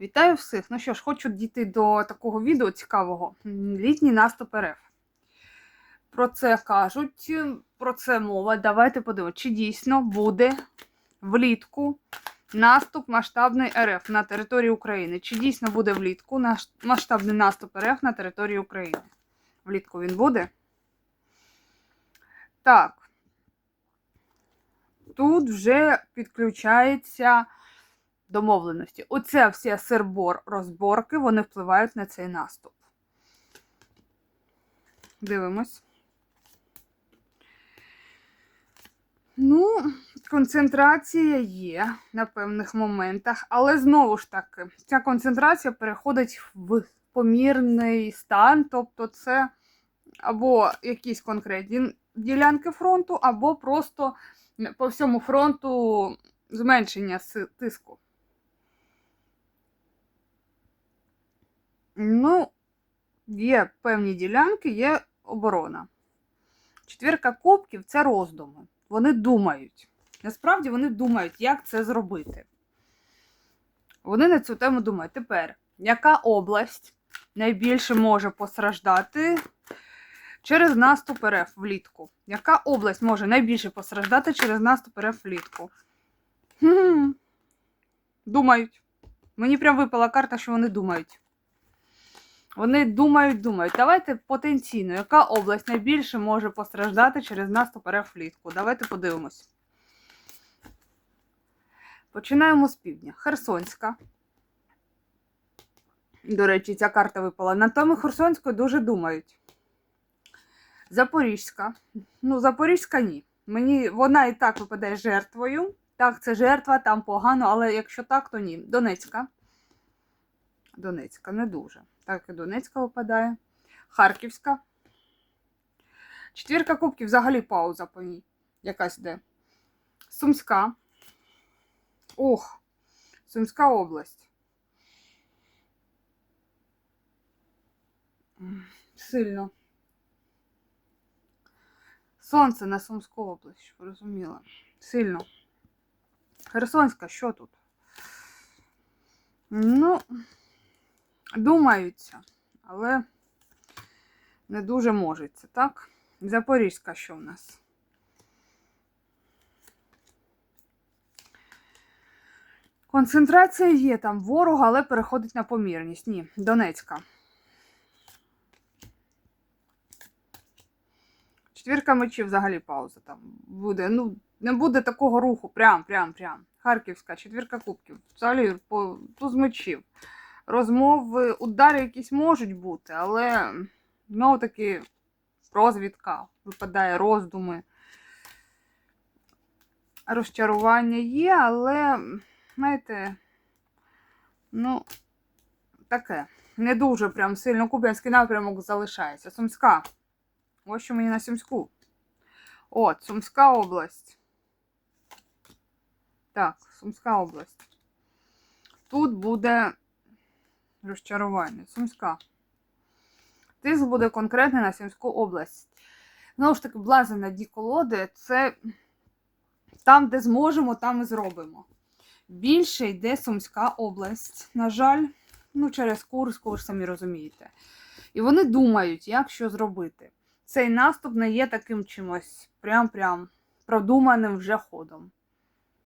Вітаю всіх! Ну що ж, хочу дійти до такого відео цікавого. Літній наступ РФ. Про це кажуть, про це мова. Давайте подивимося, чи дійсно буде влітку наступ масштабний РФ на території України. Чи дійсно буде влітку масштабний наступ РФ на території України? Влітку він буде? Так. Тут вже підключається домовленості. Оце всі сербор розборки, вони впливають на цей наступ. Дивимось. Ну, концентрація є на певних моментах, але знову ж таки, ця концентрація переходить в помірний стан, тобто це або якісь конкретні ділянки фронту, або просто по всьому фронту зменшення тиску. Ну, є певні ділянки, є оборона. Четвірка кубків це роздуми. Вони думають. Насправді вони думають, як це зробити. Вони на цю тему думають. Тепер, яка область найбільше може постраждати через наступ РФ влітку? Яка область може найбільше постраждати через наступ РФ влітку? Хм. Думають. Мені прям випала карта, що вони думають. Вони думають, думають. Давайте потенційно, яка область найбільше може постраждати через наступ РФ влітку? Давайте подивимось. Починаємо з півдня. Херсонська. До речі, ця карта випала. На тому Херсонської дуже думають. Запорізька. Ну, Запорізька ні. Мені вона і так випадає жертвою. Так, це жертва, там погано, але якщо так, то ні. Донецька. Донецька не дуже. Так, Донецька випадає. Харківська. Четвірка кубків взагалі пауза по ній. Якась де. Сумська. Ох, Сумська область. Сильно. Сонце на Сумську область, щоб ви. Сильно. Херсонська, що тут? Ну, думаються, але не дуже можеться, так? Запорізька, що в нас? Концентрація є там ворога, але переходить на помірність. Ні, Донецька. Четвірка мечів взагалі пауза там буде. Ну, не буде такого руху. Прям, прям, прям. Харківська, четвірка кубків. Взагалі по туз мечів. Розмови, удари якісь можуть бути, але знову таки розвідка випадає, роздуми. Розчарування є, але, знаєте, ну, таке. Не дуже прям сильно Куп'янський напрямок залишається. Сумська. Ось що мені на Сумську. От, Сумська область. Так, Сумська область. Тут буде розчарування. Сумська. Тиск буде конкретний на Сумську область. Знову ж таки, блазена ді колоди це там, де зможемо, там і зробимо. Більше йде Сумська область, на жаль, ну, через Курську, ви ж самі розумієте. І вони думають, як що зробити. Цей наступ не є таким чимось прям-прям продуманим вже ходом.